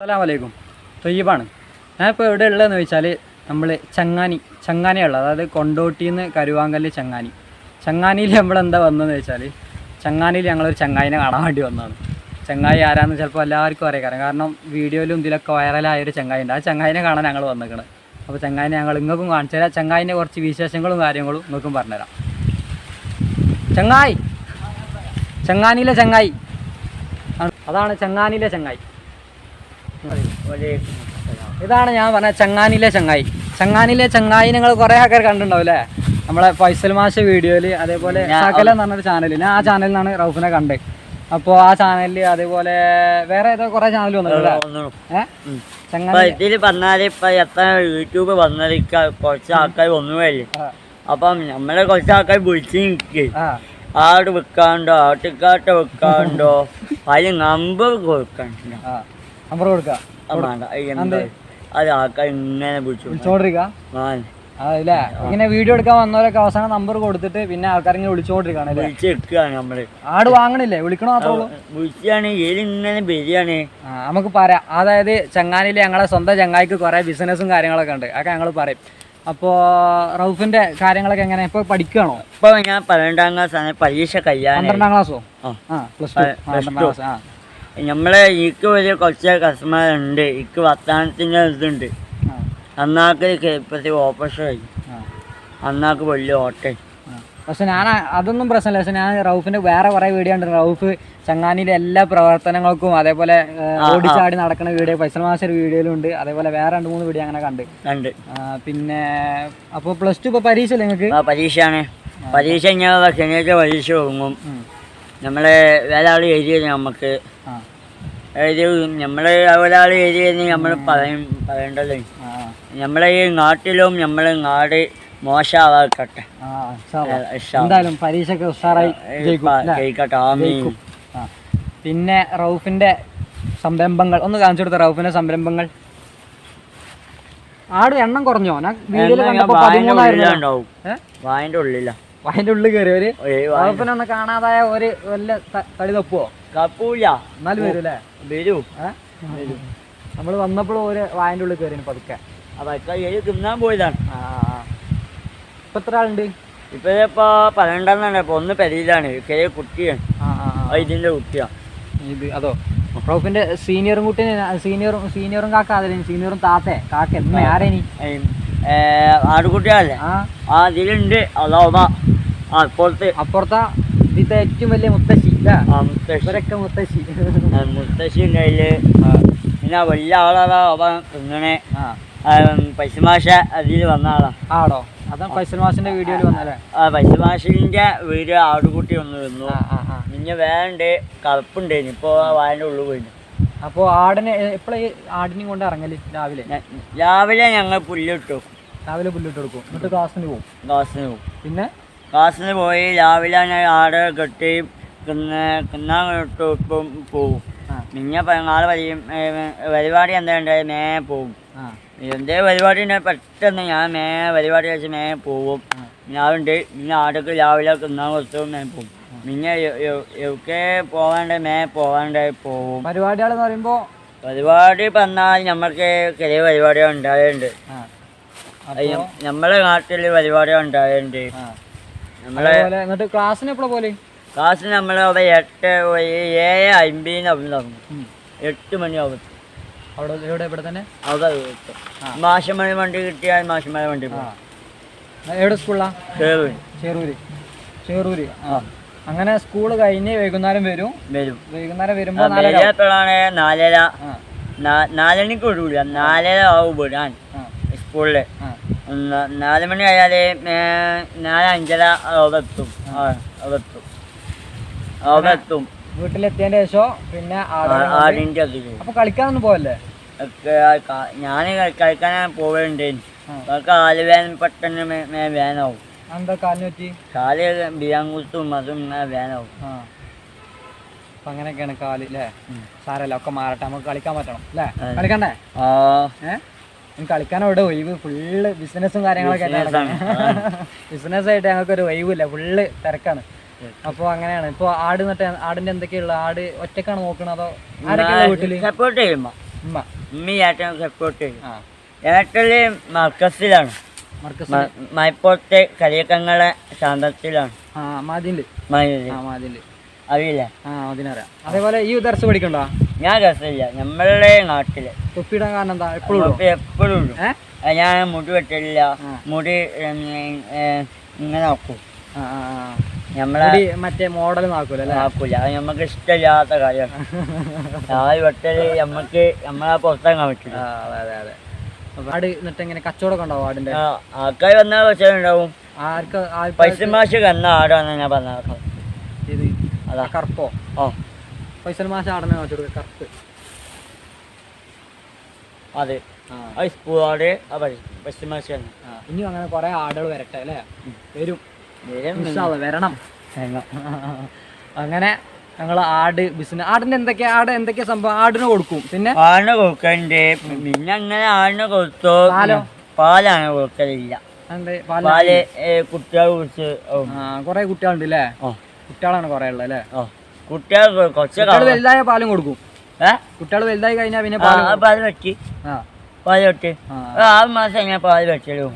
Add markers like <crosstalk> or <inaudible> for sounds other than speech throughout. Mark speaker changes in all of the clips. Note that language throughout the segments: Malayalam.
Speaker 1: അസ്സലാമു അലൈക്കും. തൊയ്യബാണ് ഞാനിപ്പോൾ എവിടെ ഉള്ളതെന്ന് വെച്ചാൽ നമ്മൾ ചങ്ങാനി ചങ്ങാനിയുള്ളത് അതായത് കൊണ്ടോട്ടിയിൽ നിന്ന് കരുവാങ്കല്ല് ചങ്ങാനി. ചങ്ങാനിയിൽ നമ്മൾ എന്താ വന്നതെന്ന് വെച്ചാൽ ചങ്ങാനിയിൽ ഞങ്ങളൊരു ചങ്ങായിനെ കാണാൻ വേണ്ടി വന്നതാണ്. ചങ്ങായി ആരാന്ന് ചിലപ്പോൾ എല്ലാവർക്കും അറിയാം. കാരണം വീഡിയോയിലും ഇതിലൊക്കെ വൈറലായ ഒരു ചങ്ങായി ഉണ്ട് ആ ചങ്ങായിനെ കാണാൻ ഞങ്ങൾ വന്നിരിക്കണം അപ്പോൾ ചങ്ങായിനെ ഞങ്ങൾ ഇങ്ങൾക്കും കാണിച്ചു തരാം. ചങ്ങായിന്റെ കുറച്ച് വിശേഷങ്ങളും കാര്യങ്ങളും നിങ്ങൾക്കും പറഞ്ഞുതരാം. ചങ്ങായി. ചങ്ങാനിയിലെ ചങ്ങായി. അതാണ് ചങ്ങാനിയിലെ ചങ്ങായി. ഇതാണ് ഞാൻ പറഞ്ഞ ചങ്ങാനിലെ ചങ്ങായി. ചങ്ങാനിലെ ചങ്ങായി നിങ്ങൾ കുറെ ആൾക്കാർ കണ്ടിട്ടുണ്ടാവും അല്ലേ? നമ്മളെ ഫൈസൽ മാഷ വീഡിയോയിൽ അതേപോലെ സകല എന്ന് പറഞ്ഞൊരു ചാനൽ ഞാൻ ആ ചാനലിൽ നിന്നാണ് റൗഫിനെ കണ്ടത് അപ്പോൾ ആ ചാനലിൽ അതേപോലെ വേറെ ഏതോ കുറെ ചാനൽ വന്നിട്ടുണ്ടോ ഏഹ്
Speaker 2: ഇപ്പൊ എത്ര യൂട്യൂബ് കുറച്ച് ആൾക്കാർ ഒന്നുമല്ലേ അപ്പം നമ്മളെ കുറച്ച് ആൾക്കാർ വിളിച്ച് നിൽക്കേ ആട് വെക്കാണ്ടോ ആട്ടിക്കാട്ട വെക്കാണ്ടോ <laughs> അതിന് നമ്പർ കൊടുക്കണ്ട.
Speaker 1: നമ്പർ
Speaker 2: വേണ്ട എന്താ? അത് ആൾക്കാർ ഇങ്ങനെ വിളിച്ചു
Speaker 1: വിളിച്ചോണ്ടിരിക്കുക
Speaker 2: ആ
Speaker 1: അതല്ലേ? ഇങ്ങനെ വീഡിയോ എടുക്കാൻ വന്നവരൊക്കെ അവസാനം നമ്പർ കൊടുത്തിട്ട് പിന്നെ ആൾക്കാർ ഇങ്ങനെ
Speaker 2: വിളിച്ചോണ്ടിരിക്കാണ് നമ്മൾ.
Speaker 1: ആട് വാങ്ങണില്ലേ? വിളിക്കണോ മാത്രമേ
Speaker 2: വിളിച്ചാണ്. ബിരിയാണി?
Speaker 1: നമുക്ക് പറയാം. അതായത് ചങ്ങാനിയിൽ ഞങ്ങളെ സ്വന്തം ചങ്ങായിക്ക് കുറേ ബിസിനസ്സും കാര്യങ്ങളൊക്കെ ഉണ്ട്. അതൊക്കെ ഞങ്ങൾ പറയും. അപ്പോ റൌഫിന്റെ കാര്യങ്ങളൊക്കെ എങ്ങനെ? ഇപ്പൊ പഠിക്കുകയാണോ?
Speaker 2: ഇപ്പൊ ഞാൻ പന്ത്രണ്ടാം ക്ലാസ് ആണ് പരീക്ഷ കഴിയാനേ
Speaker 1: പന്ത്രണ്ടാം ക്ലാസ്സോ?
Speaker 2: ആ.
Speaker 1: പ്ലസ് ടു പന്ത്രണ്ടാം ക്ലാസ് ആ.
Speaker 2: നമ്മളെ എനിക്ക് വലിയ കുറച്ച് കസ്റ്റമർ ഉണ്ട്. എനിക്ക് വർത്താനത്തിന്റെ ഇതുണ്ട്. അന്നാക്ക് ഇപ്പോഴത്തെ ഓപ്പറേഷൻ ആയി. അന്നാക്ക് വലിയ ഓട്ടം.
Speaker 1: പക്ഷെ ഞാൻ അതൊന്നും പ്രശ്നമില്ല. പക്ഷെ ഞാൻ റൗഫിന്റെ വേറെ കുറേ വീഡിയോ ഉണ്ട് റൗഫ് ചങ്ങാനിയിലെ എല്ലാ പ്രവർത്തനങ്ങൾക്കും അതേപോലെ. ഓടിച്ചാടി നടക്കുന്ന വീഡിയോ ഫൈസൽ മാസ്റ്റർ വീഡിയോയിലും ഉണ്ട് അതേപോലെ വേറെ രണ്ട് മൂന്ന് വീഡിയോ അങ്ങനെ കണ്ട്. കണ്ട്. പിന്നെ അപ്പോൾ പ്ലസ് ടു ഇപ്പോൾ പരീക്ഷ അല്ലേ നിങ്ങൾക്ക്
Speaker 2: പരീക്ഷയാണ്. പരീക്ഷ ഞാൻ ശനിയാഴ്ച പരീക്ഷ തുടങ്ങും നമ്മളെ വേറെ ആൾ എഴുതിയത് നമുക്ക് എഴുതി നമ്മളെ ഒരാൾ എഴുതിയെന്ന് നമ്മൾ പറയും
Speaker 1: പറയേണ്ടത്.
Speaker 2: നമ്മളെ ഈ നാട്ടിലും നമ്മളെ നാട് മോശമാവാക്കട്ടെ.
Speaker 1: എന്തായാലും പരീക്ഷയ്ക്ക് ഉഷാറായി. ജയിക്കും
Speaker 2: ആമീൻ.
Speaker 1: പിന്നെ റൗഫിന്റെ സംരംഭങ്ങൾ. ഒന്ന് കാണിച്ചു കൊടുത്ത റൗഫിന്റെ സംരംഭങ്ങൾ? ആട് എണ്ണം കുറഞ്ഞോ? ഞാൻ വീഡിയോയിൽ കണ്ടപ്പോ പതിമൂന്നായിരം
Speaker 2: വായന്റെ ഉള്ളില.
Speaker 1: അതിന്റെ ഉള്ളിൽ കയറി ഒരു
Speaker 2: ഏയ്
Speaker 1: ഒന്ന് കാണാതായ ഒരു വല്ല കളി തടി തപ്പുവോ?
Speaker 2: കപ്പൂല
Speaker 1: എന്നാലും വരും അല്ലേ?
Speaker 2: വരൂ.
Speaker 1: നമ്മൾ നമ്മൾ വന്നപ്പോഴും ഒരു വായന്റെ ഉള്ളിൽ കയറി പതുക്കെ.
Speaker 2: അതൊക്കെ തിന്നാൻ പോയതാണ്.
Speaker 1: ഇപ്പൊ എത്ര ആളുണ്ട്?
Speaker 2: ഇപ്പൊ ഇപ്പൊ പന്ത്രണ്ടെണ്ണാണ്. ഇപ്പൊ ഒന്ന് പെരയിലാണ് ചെറിയ കുട്ടിയാണ്. ഇതിന്റെ കുട്ടിയാ.
Speaker 1: ഇത് അതോ? റോഫിന്റെ സീനിയറും കുട്ടിയും സീനിയറും സീനിയറും കാക്ക അതിന് സീനിയറും താത്തേ കാക്ക എന്നെ ആരേനി
Speaker 2: ആടുകുട്ടിയല്ലേ
Speaker 1: ആ.
Speaker 2: ഇതിലുണ്ട്. അതോമ ആ പുറത്ത്
Speaker 1: അപ്പുറത്തെ ഇതിത്തെ ഏറ്റവും വലിയ മുത്തശ്ശി. ഇവരൊക്കെ മുത്തശ്ശി.
Speaker 2: മുത്തശ്ശി ഉണ്ട് അതിൽ പിന്നെ വലിയ ആളാ അവൻ തിന്നണേ. പൈസമാഷ അതിൽ വന്ന ആളാ.
Speaker 1: ആടോ? അതാ ഫൈസൽ വീഡിയോയിൽ വന്നല്ലേ?
Speaker 2: ആ പൈസമാഷിന്റെ വീട് ആടുകുട്ടി ഒന്ന്
Speaker 1: വന്നു
Speaker 2: പിന്നെ വേണ്ട കറുപ്പുണ്ടായിരുന്നു ഇപ്പൊ വായന്റെ ഉള്ളിൽ പോയിരുന്നു
Speaker 1: അപ്പോൾ ആടിനെ എപ്പോഴാണ് ഈ ആടിനെയും കൊണ്ട് ഇറങ്ങൽ രാവിലെ?
Speaker 2: ഞ- രാവിലെ ഞങ്ങൾ പുല്ലിട്ടു
Speaker 1: രാവിലെ പുല്ലിട്ട് കൊടുക്കും എന്നിട്ട് ക്ലാസ്സിന് പോകും
Speaker 2: ക്ലാസ്സിന് പോകും
Speaker 1: പിന്നെ?
Speaker 2: ക്ലാസ്സിന് പോയി രാവിലെ ഞാൻ ആട് കെട്ടി പിന്നെ കിന്നാൻ ഇട്ട് പോകും
Speaker 1: ആ.
Speaker 2: പിന്നെ പതിനാല് നാളെ വരും പരിപാടി എന്താ ഉണ്ടായി മേ പോകും
Speaker 1: ആ.
Speaker 2: എന്തേ പരിപാടി ഉണ്ടെങ്കിൽ പെട്ടെന്ന് ഞാൻ മേ പരിപാടി വെച്ച് മേ പോവും.
Speaker 1: ഞാൻ
Speaker 2: ഉണ്ട് പിന്നെ ആടൊക്കെ രാവിലെ കിന്നാൻ കൊടുത്തു മേ പോകും പിന്നെ എവിടെ പോകാണ്ട് മേ പോവാണ്ട് പോവും.
Speaker 1: പരിപാടികൾ എന്ന് പറയുമ്പോ
Speaker 2: പരിപാടി പറഞ്ഞാൽ നമ്മൾക്ക് ചെറിയ പരിപാടികൾ ഉണ്ടായുണ്ട് നമ്മളെ നാട്ടിൽ പരിപാടികൾ
Speaker 1: ഉണ്ടായുണ്ട്
Speaker 2: നമ്മളെ
Speaker 1: എന്നിട്ട് ക്ലാസ്സിന് എപ്പോഴാ പോലെ
Speaker 2: ക്ലാസ് നമ്മൾ അവിടെ എട്ട് ഏഴ് അമ്പതിന് അവിടെ തുടങ്ങും. എട്ട് മണിയാവും
Speaker 1: അവിടെ എവിടെ? ഇവിടെ തന്നെ?
Speaker 2: അവിടെ. മാഷമണി വണ്ടി കിട്ടിയാൽ മാഷമണി വണ്ടി
Speaker 1: എവിടെ ചേരൂരി
Speaker 2: കയറും
Speaker 1: ചേറൂര്. ചേറൂര്. ആ. അങ്ങനെ സ്കൂൾ കഴിഞ്ഞ് വൈകുന്നേരം വരും.
Speaker 2: വരും.
Speaker 1: വൈകുന്നേരം വരുമ്പോ
Speaker 2: നാലരപ്പോഴാണ് നാലര. നാലണിക്ക് വിടൂല. നാലര ആവും വിടാൻ. സ്കൂളിൽ
Speaker 1: സ്കൂളിൽ
Speaker 2: നാല് മണി ആയാൽ നാല് അഞ്ചര അവിടെ എത്തും. അവിടെ എത്തും. അവിടെ എത്തും.
Speaker 1: വീട്ടിലെത്തിയതിന്റെ ശേഷം പിന്നെ
Speaker 2: ആടിന്റെ അതിൽ
Speaker 1: അപ്പൊ കളിക്കാനൊന്നും പോവല്ലേ?
Speaker 2: ഞാൻ കളിക്കാൻ പോവുന്നുണ്ട് ആലുവേദന പെട്ടെന്ന് വേനാവും
Speaker 1: എന്താ കാലിന് പറ്റി?
Speaker 2: കാൽ ബിയാങ്കുത്തും അതും വേനാവും
Speaker 1: ആ. അപ്പൊ അങ്ങനെയൊക്കെയാണ് കാൽ അല്ലേ സാരല്ല ഒക്കെ മാറട്ടെ. നമുക്ക് കളിക്കാൻ പറ്റണം അല്ലേ. കളിക്കണ്ടേ? കളിക്കാൻ അവിടെ ഒഴിവ് ഫുള്ള് ബിസിനസ്സും കാര്യങ്ങളൊക്കെ ബിസിനസ് ആയിട്ട് ഞങ്ങൾക്ക് ഒരു ഒഴിവില്ല ഫുള്ള് തിരക്കാണ്. അപ്പോൾ അങ്ങനെയാണ്. ഇപ്പൊ ആട് നട്ട് ആടിന്റെ എന്തൊക്കെയുള്ള ആട് ഒറ്റക്കാണ് നോക്കണത് അതോ വീട്ടിൽ?
Speaker 2: സപ്പോർട്ട് ചെയ്യുമ്പോ
Speaker 1: ഉമ്മ.
Speaker 2: ഉമ്മി. ഏട്ടൻ സപ്പോർട്ട് ചെയ്യും. ഏട്ടൽ മർക്കസിലാണ്. മലപ്പുറത്തെ കളിയക്കങ്ങളെ ശാന്തത്തിലാണ്. അറിയില്ല?
Speaker 1: അതേപോലെ ഈ ദർശ പഠിക്കണ്ടോ
Speaker 2: ഞാൻ രസമില്ല. നമ്മളുടെ നാട്ടിൽ.
Speaker 1: തൊപ്പിയിടാൻ കാരണം എന്താ? എപ്പോഴും
Speaker 2: എപ്പോഴും ഞാൻ മുടി വെട്ടില്ല. മുടി ഇങ്ങനെ നോക്കും നമ്മളെ
Speaker 1: മറ്റേ മോഡൽ നോക്കൂല
Speaker 2: അത് നമുക്ക് ഇഷ്ടമില്ലാത്ത കാര്യമാണ്. ആ വെട്ടൽ നമുക്ക് നമ്മളെ പുറത്തിറങ്ങാൻ പറ്റില്ല
Speaker 1: അതെ അതെ അതെ. ആട് എന്നിട്ട് കച്ചവടമൊക്കെ ഉണ്ടാവും ആടിന്റെ
Speaker 2: ആൾക്കാർ വന്നാൽ പക്ഷേ ഉണ്ടാവും.
Speaker 1: ആർക്ക്
Speaker 2: പൈസ മാഷ് കന്ന ആടാന്ന് ഞാൻ പറഞ്ഞത്
Speaker 1: ഇത്
Speaker 2: അതാ.
Speaker 1: കറുപ്പോ?
Speaker 2: ഓ
Speaker 1: പൈസ മാഷ ആടനെ വെച്ചെടുക്ക കറുപ്പ്.
Speaker 2: അതെ. ആട് പൈസ മാഷ്.
Speaker 1: ഇനിയും അങ്ങനെ കുറെ ആടുകൾ വരട്ടെ അല്ലേ? വരും. വരണം. <laughs> അങ്ങനെ ഞങ്ങൾ ആട് ബിസിനസ് ആടിന് എന്തൊക്കെയാ ആട് എന്തൊക്കെയാ സംഭവം ആടിന് കൊടുക്കും? പിന്നെ?
Speaker 2: ആടിന് കൊടുക്കണ്ട്. പിന്നെ അങ്ങനെ ആടിന് കൊടുത്തോ.
Speaker 1: പാലോ?
Speaker 2: പാലാണ് കൊടുക്കലില്ല. പാൽ കുട്ടികൾ
Speaker 1: ആ കുറെ കുട്ടികളുണ്ട് അല്ലേ കുട്ടികളാണ് കുറെ ഉള്ളത് അല്ലേ?
Speaker 2: കുട്ടികൾ
Speaker 1: കുട്ടികൾ വലുതായ പാലും കൊടുക്കും. കുട്ടികൾ വലുതായി കഴിഞ്ഞാൽ പിന്നെ പാൽ
Speaker 2: പാൽ വെട്ടി.
Speaker 1: പാൽ
Speaker 2: വെട്ടി. ആറ് മാസം ഞാൻ പാൽ വെച്ചല്ലോ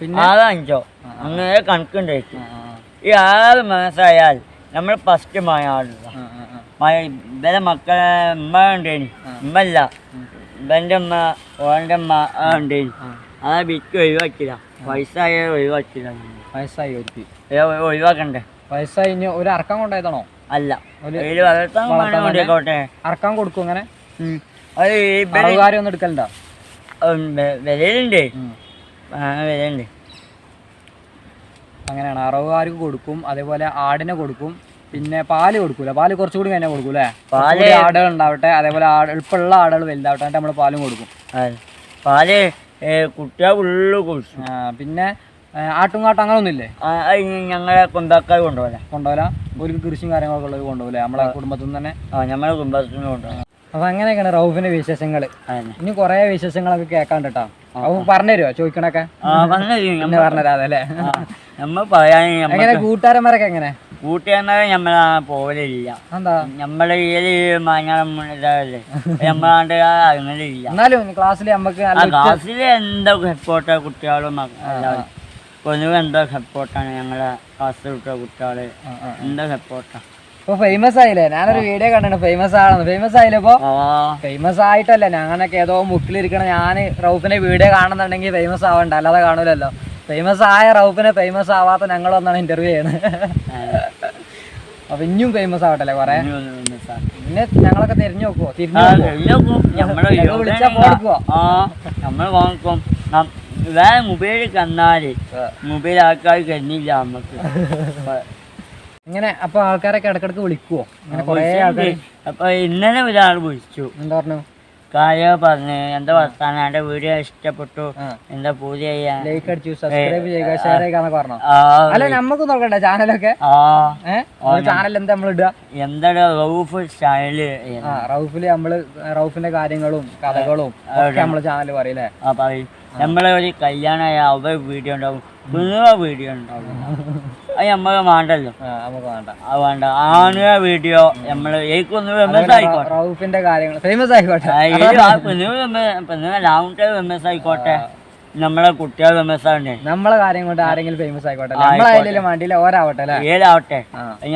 Speaker 1: പിന്നെ?
Speaker 2: ആറ് അഞ്ചോ. അങ്ങനെ
Speaker 1: ആ,
Speaker 2: ഈ ആറ് മാസമായാൽ നമ്മൾ ഫസ്റ്റ് മായ ആടില്ല
Speaker 1: ആ, ആ, ആ.
Speaker 2: മായ ഇവരെ മക്കളെ ഉമ്മ ഉണ്ടേനി. ഉമ്മല്ല. ഇവന്റെ ഉമ്മ ഓന്റെ ഉമ്മ ആ ഉണ്ടേനി.
Speaker 1: ആ.
Speaker 2: വിറ്റ് ഒഴിവാക്കില്ല പൈസ ആയ ഒഴിവാക്കില്ല
Speaker 1: വയസ്സായി ഒരുത്തി.
Speaker 2: ഒഴിവാക്കണ്ടേ?
Speaker 1: വയസ്സായി ഇനി ഒരു അറക്കാൻ കൊണ്ടായതാണോ
Speaker 2: അല്ല.
Speaker 1: അറക്കാൻ കൊടുക്കും അങ്ങനെ
Speaker 2: വിലയിലുണ്ട്. വിലയുണ്ട്
Speaker 1: അങ്ങനെയാണ്. അറവുകാർക്ക് കൊടുക്കും അതേപോലെ ആടിനെ കൊടുക്കും പിന്നെ പാൽ കൊടുക്കൂല? പാൽ കുറച്ചുകൂടി കഴിഞ്ഞാൽ കൊടുക്കൂലേ?
Speaker 2: പാൽ
Speaker 1: ആടുകൾ ഉണ്ടാവട്ടെ അതേപോലെ ആട് എളുപ്പമുള്ള ആടുകൾ വലുതാവട്ടെ എന്നിട്ട് നമ്മൾ പാലും കൊടുക്കും.
Speaker 2: പാൽ കുട്ടികൾ ഉള്ളു കുടിച്ചു.
Speaker 1: പിന്നെ ആട്ടും കാട്ടും അങ്ങനെ ഒന്നുമില്ലേ
Speaker 2: ഞങ്ങളെ കൊണ്ടാക്കാർ കൊണ്ടുപോലെ
Speaker 1: കൊണ്ടുപോല ഒരു കൃഷിയും കാര്യങ്ങളൊക്കെ ഉള്ളത് കൊണ്ടുപോകില്ലേ നമ്മളെ കുടുംബത്തിൽ നിന്ന് തന്നെ?
Speaker 2: ആ കുടുംബത്തിൽ നിന്ന് കൊണ്ടുപോലെ
Speaker 1: അപ്പൊ അങ്ങനെയൊക്കെയാണ് റൌഫിന്റെ വിശേഷങ്ങൾ ഇനി കുറേ വിശേഷങ്ങളൊക്കെ കേൾക്കാണ്ട് കേട്ടോ അപ്പൊ പറഞ്ഞുതരുമോ ചോദിക്കണൊക്കെ?
Speaker 2: ആ പറഞ്ഞു
Speaker 1: എന്നെ പറഞ്ഞുതരാതെ അല്ലേ?
Speaker 2: നമ്മ പറയാൻ
Speaker 1: എങ്ങനെ കൂട്ടുകാരന്മാരൊക്കെ എങ്ങനെ?
Speaker 2: കൂട്ടുകാരന്മാരെ നമ്മളെ പോലില്ല
Speaker 1: എന്താ?
Speaker 2: നമ്മളെ ഈ മാഞ്ഞാളം ഇതല്ലേ നമ്മളാണ്ട് അങ്ങനെ ഇല്ല
Speaker 1: എന്നാലും ക്ലാസ്സിൽ നമുക്ക്
Speaker 2: ക്ലാസ്സിൽ എന്താ സപ്പോർട്ടാ കുട്ടികളും പൊതുവെ എന്താ സപ്പോർട്ടാണ് ഞങ്ങളെ ക്ലാസ്സിൽ വിട്ട
Speaker 1: കുട്ടികൾ.
Speaker 2: എന്താ സപ്പോർട്ടാ
Speaker 1: ഇപ്പൊ ഫേമസ് ആയില്ലേ? ഞാനൊരു വീഡിയോ കണ്ടു ഫേമസ് ആണെന്ന്. ഫേമസ് ആയില്ലേ ഇപ്പൊ? ഫേമസ് ആയിട്ടല്ല. ഞാനൊക്കെ ഏതോ മുക്കിലിരിക്കണ ഞാൻ റൗഫിന്റെ വീഡിയോ കാണുന്നുണ്ടെങ്കിൽ ഫേമസ് ആവണ്ട. അല്ലാതെ കാണൂലല്ലോ. ഫേമസ് ആയ റൗഫിനെ ഫേമസ് ആവാത്ത ഞങ്ങൾ വന്നാണ് ഇന്റർവ്യൂ ചെയ്യുന്നത് അപ്പൊ ഇനിയും ഫേമസ് ആവട്ടല്ലേ കൊറേ. പിന്നെ ഞങ്ങളൊക്കെ തിരിഞ്ഞു നോക്കുവോ? തിരിഞ്ഞു വിളിച്ചാ?
Speaker 2: നമ്മൾ വേറെ മൊബൈൽ കന്നാൽ മൊബൈൽ ആൾക്കാർ കരുന്നില്ല നമുക്ക്
Speaker 1: ഇങ്ങനെ അപ്പൊ ആൾക്കാരൊക്കെ ഇടക്കിടക്ക് വിളിക്കുവോ? അങ്ങനെ കൊറേ ആൾക്കാർ
Speaker 2: അപ്പൊ ഇന്നലെ ഒരാൾ വിളിച്ചു.
Speaker 1: എന്താ പറഞ്ഞു?
Speaker 2: കാര്യ പറഞ്ഞു എന്താ വർത്താനം? എന്റെ വീഡിയോ ഇഷ്ടപ്പെട്ടു. എന്താ പൂജ
Speaker 1: ലൈക്ക് അടിച്ചു സബ്സ്ക്രൈബ് ചെയ്യുക ഷെയർ ചെയ്യുക പറഞ്ഞോ?
Speaker 2: പറഞ്ഞു
Speaker 1: അല്ല നമുക്ക് നോക്കണ്ട ചാനലൊക്കെ. ചാനൽ എന്താ നമ്മൾ ഇടുക?
Speaker 2: എന്താ റൌഫ്
Speaker 1: ചാനൽ റൗഫിൽ നമ്മൾ റൌഫിന്റെ കാര്യങ്ങളും കഥകളും ഒക്കെ നമ്മളെ ചാനൽ പറയില്ലേ
Speaker 2: നമ്മളെ ഒരു കല്യാണമായ അവർ വീഡിയോ ഉണ്ടാവും. വീഡിയോ ഉണ്ടാവും. <laughs> അത് നമ്മൾ വേണ്ടല്ലോ.
Speaker 1: നമുക്ക് വേണ്ട.
Speaker 2: അത് വേണ്ട. ആണുക വീഡിയോ നമ്മൾ ഫേമസ് ആയിക്കോട്ടെ.
Speaker 1: റൗഫിന്റെ കാര്യങ്ങൾ ഫേമസ് ആയിക്കോട്ടെ.
Speaker 2: ഫേമസ് ആയിക്കോട്ടെ. നമ്മളെ കുട്ടികൾ ഫേമസ് ആവണ്ടേ.
Speaker 1: നമ്മളെ കാര്യം കൊണ്ട് ആരെങ്കിലും ഫേമസ് ആയിക്കോട്ടെ. നമ്മളായാലും വേണ്ടിയില്ല ഓരാവട്ടെ
Speaker 2: ഏതാവട്ടെ.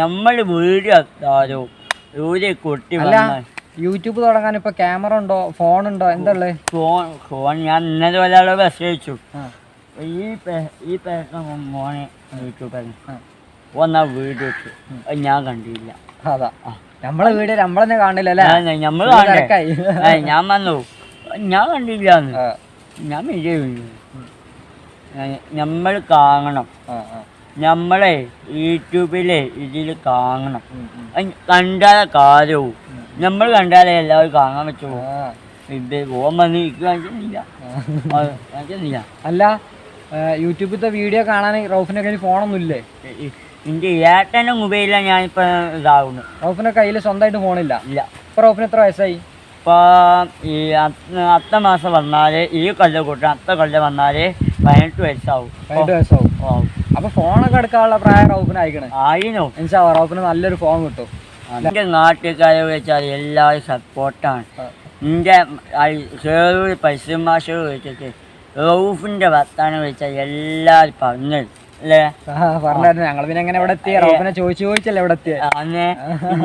Speaker 2: നമ്മൾ വീഡിയോ താരോ ഒരു കുട്ടി
Speaker 1: യൂട്യൂബ് തുടങ്ങാൻ ഇപ്പൊ ക്യാമറ ഉണ്ടോ ഫോൺ ഉണ്ടോ എന്താ
Speaker 2: ഫോൺ ഫോൺ ഞാൻ ഇന്നലെ ഒരാളെ മെസ്സേജ് ഈ പേ- ഈ പേട്ട മോനെ യൂട്യൂബിൽ. വന്ന വീഡിയോ അത് ഞാൻ കണ്ടില്ല.
Speaker 1: അതാ. നമ്മളെ വീഡിയോ നമ്മളെന്നെ കാണില്ല അല്ലേ?
Speaker 2: നമ്മൾ ഞാൻ വന്നു. ഞാൻ കണ്ടില്ല ഞാൻ വിജയ നമ്മൾ കാണണം. നമ്മളെ യൂട്യൂബിലെ ഇതിൽ കാണണം. കണ്ടാല കാര്യവും. നമ്മൾ കണ്ടാലേ എല്ലാവരും കാണാൻ പറ്റുമോ
Speaker 1: ആ,
Speaker 2: ഇത് ഓൻ വന്ന് എനിക്ക്.
Speaker 1: അല്ല യൂട്യൂബിലത്തെ വീഡിയോ കാണാൻ റൗഫിന്റെ കയ്യിൽ ഫോണൊന്നും ഇല്ലേ
Speaker 2: എന്റെ ഏട്ടന്റെ മൊബൈലാണ് ഞാനിപ്പോൾ ഇതാവുന്നു.
Speaker 1: റൗഫിന്റെ കയ്യിൽ സ്വന്തമായിട്ട് ഫോണില്ല?
Speaker 2: ഇല്ല.
Speaker 1: ഇപ്പൊ റൗഫിന് എത്ര വയസ്സായി?
Speaker 2: ഇപ്പോൾ ഈ അത്ത മാസം വന്നാൽ ഈ കൊല്ലം കൂട്ടം അത്ത കൊല്ലം വന്നാൽ പതിനെട്ട് വയസ്സാവും.
Speaker 1: പതിനെട്ട് വയസ്സാവും.
Speaker 2: ഓ
Speaker 1: അപ്പൊ ഫോണൊക്കെ എടുക്കാനുള്ള പ്രായം റൗഫിന് അയക്കണേ
Speaker 2: ആയിനോ?
Speaker 1: എന്നുവെച്ചാ റൗഫിന് നല്ലൊരു ഫോൺ കിട്ടും.
Speaker 2: എന്റെ നാട്ടുകാരെ വെച്ചാൽ എല്ലാവരും സപ്പോർട്ടാണ് എന്റെ കേറൂർ പരിശ്രമ മാഷ വെച്ചിട്ട് റൌഫിന്റെ വർത്താനം വെച്ചാൽ എല്ലാവരും പറഞ്ഞു അല്ലേ?
Speaker 1: പറഞ്ഞു ഞങ്ങൾ പിന്നെ എങ്ങനെ ഇവിടെ എത്തിയ? റൗഫിനെ ചോദിച്ചു ചോദിച്ചല്ലേ ഇവിടെ എത്തിയ?
Speaker 2: അന്നെ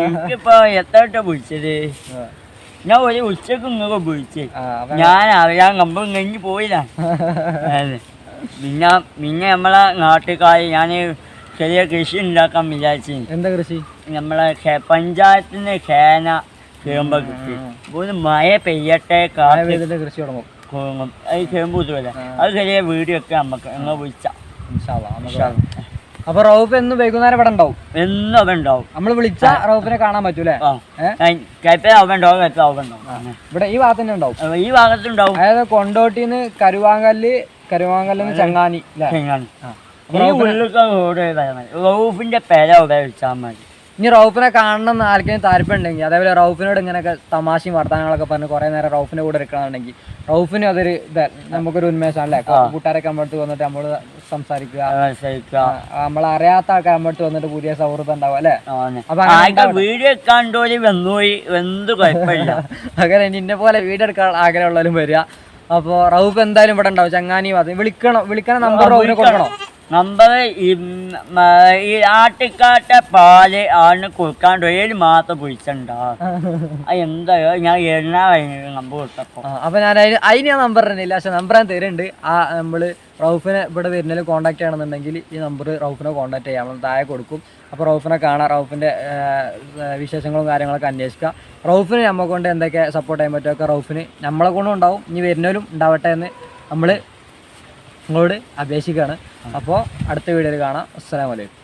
Speaker 2: എനിക്കിപ്പോ എത്ര വട്ടം വിളിച്ചത് ഞാൻ ഒരു ഉച്ചയ്ക്ക് ഇങ്ങൊക്കെ വിളിച്ച്. ഞാൻ അറിയാൻ കമ്പം കഴിഞ്ഞ് പോയില്ല. പിന്നെ പിന്നെ നമ്മളെ നാട്ടുകാർ ഞാൻ ചെറിയ കൃഷി ഉണ്ടാക്കാൻ വിചാരിച്ചു.
Speaker 1: എന്താ കൃഷി?
Speaker 2: നമ്മളെ പഞ്ചായത്തിന് ഖേന കേമ്പ കൃഷി ഒരു മഴ പെയ്യട്ടെ
Speaker 1: കൃഷി തുടങ്ങും.
Speaker 2: കുറുങ്ങും അത് ചേമ്പ് കിട്ടുമല്ലേ അത് ചെറിയ വീഡിയോ ഒക്കെ നമുക്ക് നിങ്ങൾ വിളിച്ച.
Speaker 1: ഇൻഷാ അല്ലാ, നമുക്ക് അപ്പൊ റൗഫ് എന്ന് വൈകുന്നേരം ഇവിടെ ഉണ്ടാവും?
Speaker 2: എന്നും അവ ഉണ്ടാവും.
Speaker 1: നമ്മൾ വിളിച്ച റൗഫിനെ കാണാൻ പറ്റൂലേ?
Speaker 2: കയ്പ അവ ഉണ്ടാവും അവൻ അവ ഉണ്ടാവും.
Speaker 1: ഇവിടെ ഈ ഭാഗത്ത് തന്നെ ഉണ്ടാവും.
Speaker 2: ഈ ഭാഗത്തുണ്ടാവും
Speaker 1: അതായത് കൊണ്ടോട്ടിന്ന് കരുവാങ്കല്ല് കരുവാങ്കല്ലിന്ന് ചങ്ങാനി
Speaker 2: ചെങ്ങാനി. റൗഫിന്റെ പേര അവിടെ പെര മതി.
Speaker 1: ഇനി റൌഫിനെ കാണണം എന്ന് ആർക്കെങ്കിലും താല്പര്യം ഉണ്ടെങ്കിൽ അതേപോലെ റൗഫിനോട് ഇങ്ങനെയൊക്കെ തമാശയും വർത്തമാനങ്ങളൊക്കെ പറഞ്ഞ് കുറേ നേരം റൌഫിന്റെ കൂടെ ഇരിക്കണമെന്നുണ്ടെങ്കിൽ റൗഫിനും അതൊരു ഇത് നമുക്കൊരു ഉന്മേഷം അല്ലേ? കൂട്ടുകാരൊക്കെ നമ്മുടെ അടുത്ത് വന്നിട്ട് നമ്മൾ സംസാരിക്കുക. നമ്മൾ അറിയാത്ത ആൾക്കാർ നമ്മുടെ അടുത്ത് വന്നിട്ട് പുതിയ സൗഹൃദം ഉണ്ടാവും അല്ലേ?
Speaker 2: വീഡിയോ കണ്ടോലി വന്നുപോയി എന്ത് കുഴപ്പമില്ല. <laughs>
Speaker 1: അങ്ങനെ നിന്നെ പോലെ വീഡിയോ എടുക്കാൻ ആഗ്രഹമുള്ളവരും വരിക. അപ്പോൾ റൗഫ് എന്തായാലും ഇവിടെ ഉണ്ടാവും. ചങ്ങാനി അത് വിളിക്കണം വിളിക്കണ നമ്പർ റൗഫിനെ കൊടുക്കണോ.
Speaker 2: നമ്പർ ഈ ആട്ടിക്കാട്ട പാൽ ആണ് കൊടുക്കാണ്ട് ഏഴ് മാസം പൊഴിച്ചിട്ടുണ്ടാവും എന്തായോ <laughs> എന്താ ഞാൻ കഴിഞ്ഞു നമ്പർ കൊടുത്തപ്പോ.
Speaker 1: അപ്പൊ ഞാൻ അതിന് അതിന് ഞാൻ നമ്പർ തരുന്നില്ല പക്ഷെ നമ്പർ ഞാൻ തരുന്നുണ്ട്. ആ നമ്മൾ റൗഫിനെ ഇവിടെ വരുന്നതിൽ കോൺടാക്ട് ചെയ്യണമെന്നുണ്ടെങ്കിൽ ഈ നമ്പർ റൗഫിനെ കോൺടാക്ട് ചെയ്യാം. നമ്മൾ താഴെ കൊടുക്കും. അപ്പോൾ റൗഫിനെ കാണാം. റൌഫിന്റെ വിശേഷങ്ങളും കാര്യങ്ങളൊക്കെ അന്വേഷിക്കുക റൌഫിന് നമ്മളെ കൊണ്ട് എന്തൊക്കെ സപ്പോർട്ട് ചെയ്യാൻ പറ്റുമൊക്കെ റൌഫിന് നമ്മളെ കൊണ്ടും ഉണ്ടാവും. ഇനി വരുന്നവരും ഉണ്ടാവട്ടെ എന്ന് നമ്മൾ നിങ്ങളോട് അപേക്ഷിക്കുകയാണ്. അപ്പോൾ അടുത്ത വീഡിയോയിൽ കാണാം. അസ്സലാമലൈക്കും